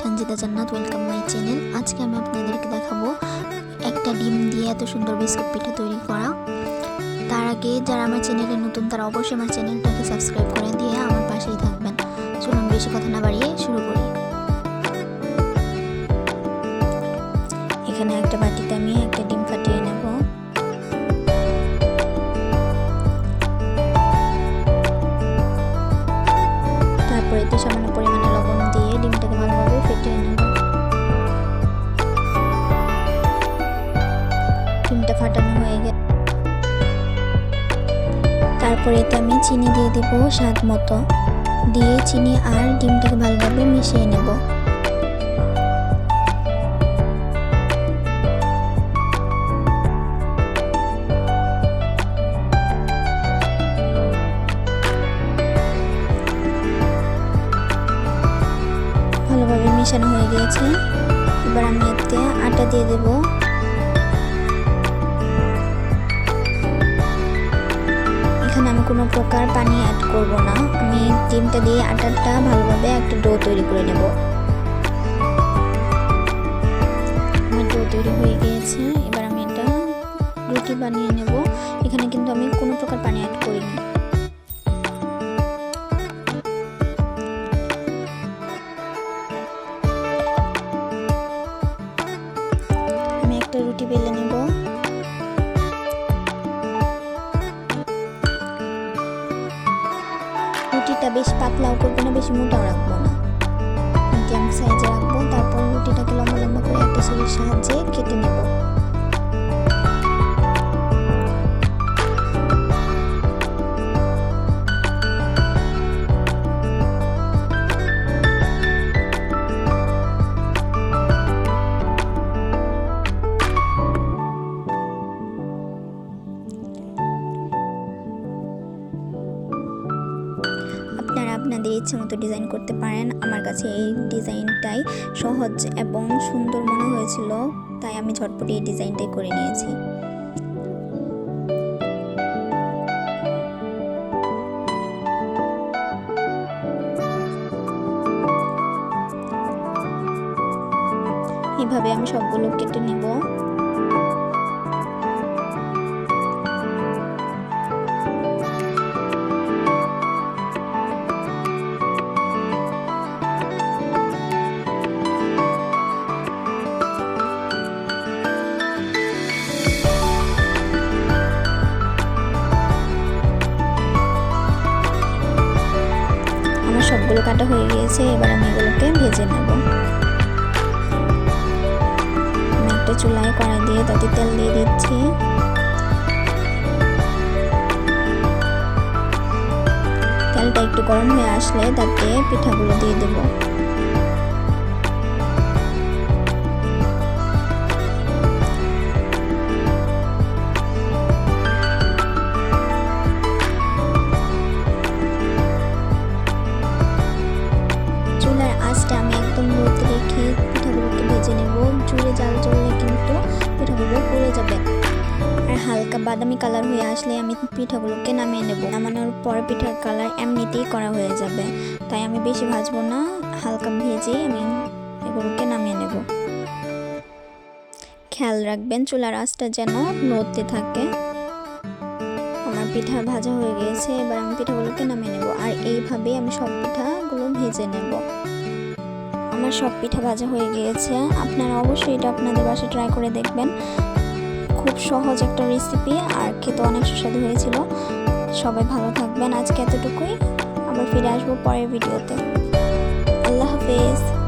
সঞ্জিতা জান্নাত welcome my channel আজকে আমি আপনাদেরকে দেখাবো একটা ডিম দিয়ে এত সুন্দর বিস্কুট পিঠা তৈরি করা। তার আগে যারা আমার চ্যানেলে নতুন, তারা অবশ্যই আমার চ্যানেলটাকে সাবস্ক্রাইব করে দিয়ে আমার পাশেই থাকবেন। চলুন বেশি কথা না বাড়িয়ে শুরু করি। তারপর এতে আমি চিনি দিয়ে দেব স্বাদ মতো। দিয়ে চিনি আর ডিমটাকে ভালোভাবে মিশিয়ে নেব। ভালোভাবে মেশানো হয়ে গিয়েছে। এবার আমি এতে আটা দিয়ে দেব। কোনো প্রকার পানি অ্যাড করব না। আমি ডিমটা দিয়ে আটাটা ভালোভাবে একটা ডো তৈরি করে নেব। আমার ডো তৈরি হয়ে গিয়েছে। এবার আমি এটা রুটি বানিয়ে নেব। এখানে কিন্তু আমি কোনো প্রকার পানি অ্যাড করিনি। বেশ পাতলাও করব না, বেশি মোটাও রাখব না। মিডিয়াম সাইজে রাখব, তারপর রুটিটাকে লম্বা লম্বা করে একটা ছুরির সাহায্যে কেটে নেব। আপনাদের ইচ্ছে মতো ডিজাইন করতে পারেন। আমার কাছে এই ডিজাইনটাই সহজ এবং সুন্দর মনে হয়েছিল, তাই আমি ঝটপট এই ডিজাইনটাই করে নিয়েছি। এভাবে আমি সবগুলো কেটে নিব। সবগুলো কাটা হয়ে গিয়েছে, এবার আমি এগুলোকে ভেজে নেব। একটা চুলায় কড়াই দিয়ে তাতে তেল দিয়ে দিচ্ছি। তেলটা একটু গরম হয়ে আসলে তাতে পিঠাগুলো দিয়ে দেব। পিঠাগুলোকে ভেজে নেব। জুড়ে জাল জ্বললে কিন্তু পিঠাগুলো পুড়ে যাবে। আর হালকা বাদামি কালার হয়ে আসলে আমি পিঠাগুলোকে নামিয়ে নেব। নামানোর পর পিঠার কালার এমনিতেই করা হয়ে যাবে। তাই আমি বেশি ভাজবো না, হালকা ভেজে আমি এগুলোকে নামিয়ে নেব। খেয়াল রাখবেন, চুলার আঁচটা যেন লোতে থাকে। আমার পিঠা ভাজা হয়ে গিয়েছে এবার আমি পিঠাগুলোকে নামিয়ে নেব। আর এইভাবেই আমি সব পিঠাগুলো ভেজে নেব। আমার সব পিঠা ভাজা হয়ে গিয়েছে। আপনারা অবশ্যই এটা আপনাদের বাসায় ট্রাই করে দেখবেন। খুব সহজ একটা রেসিপি আর খেতে অনেক সুস্বাদু হয়েছিল। সবাই ভালো থাকবেন আজকে এতটুকুই। আবার ফিরে আসব পরের ভিডিওতে। আল্লাহ হাফেজ।